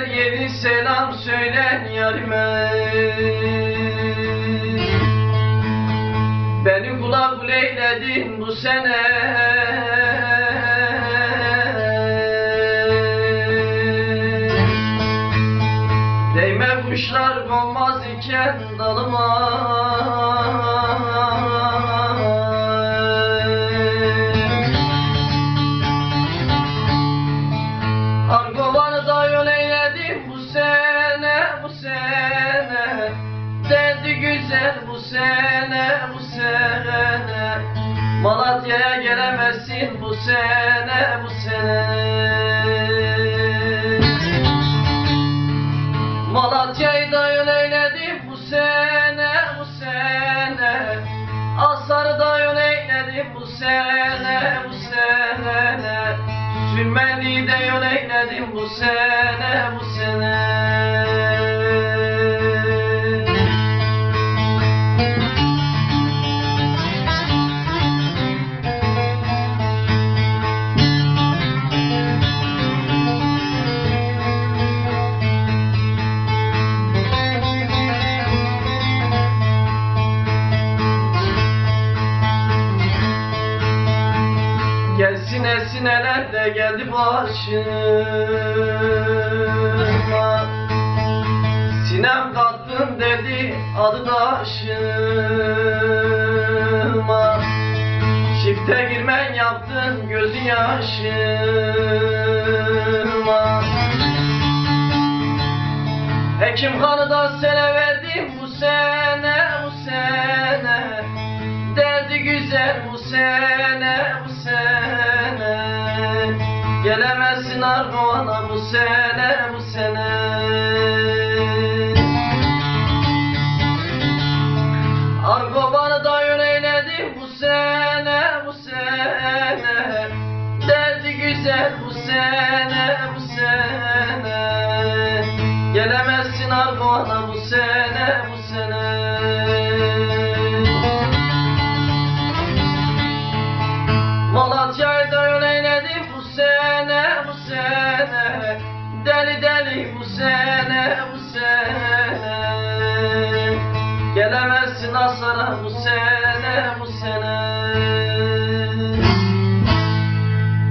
her yeri selam söylen yarime Beni kula kuleyledin bu sene. Değme kuşlar konmaz iken dalıma. Güzel bu sene, bu sene. Malatya'ya gelemezsin bu sene, bu sene. Malatya'yı da yol eyledim bu sene, bu sene. Asar'ı da yol eyledim bu sene, bu sene. Sürmeli'yi de yol eyledim bu sene, bu sene Gelsin esineler de geldi başıma. Sinem kattın dedi adı daşıma Çifte girmen yaptın gözü yaşıma. Hekim hanı da sene verdim bu sene bu sene. Derdi güzel bu sene Gelemezsin Ardoğan'a bu sene bu sene. Argobanı da yöneyledim bu sene bu sene. Derdi güzel bu sene bu sene sene bu Deli deli bu sene Gelemezsin Aslan'a bu sene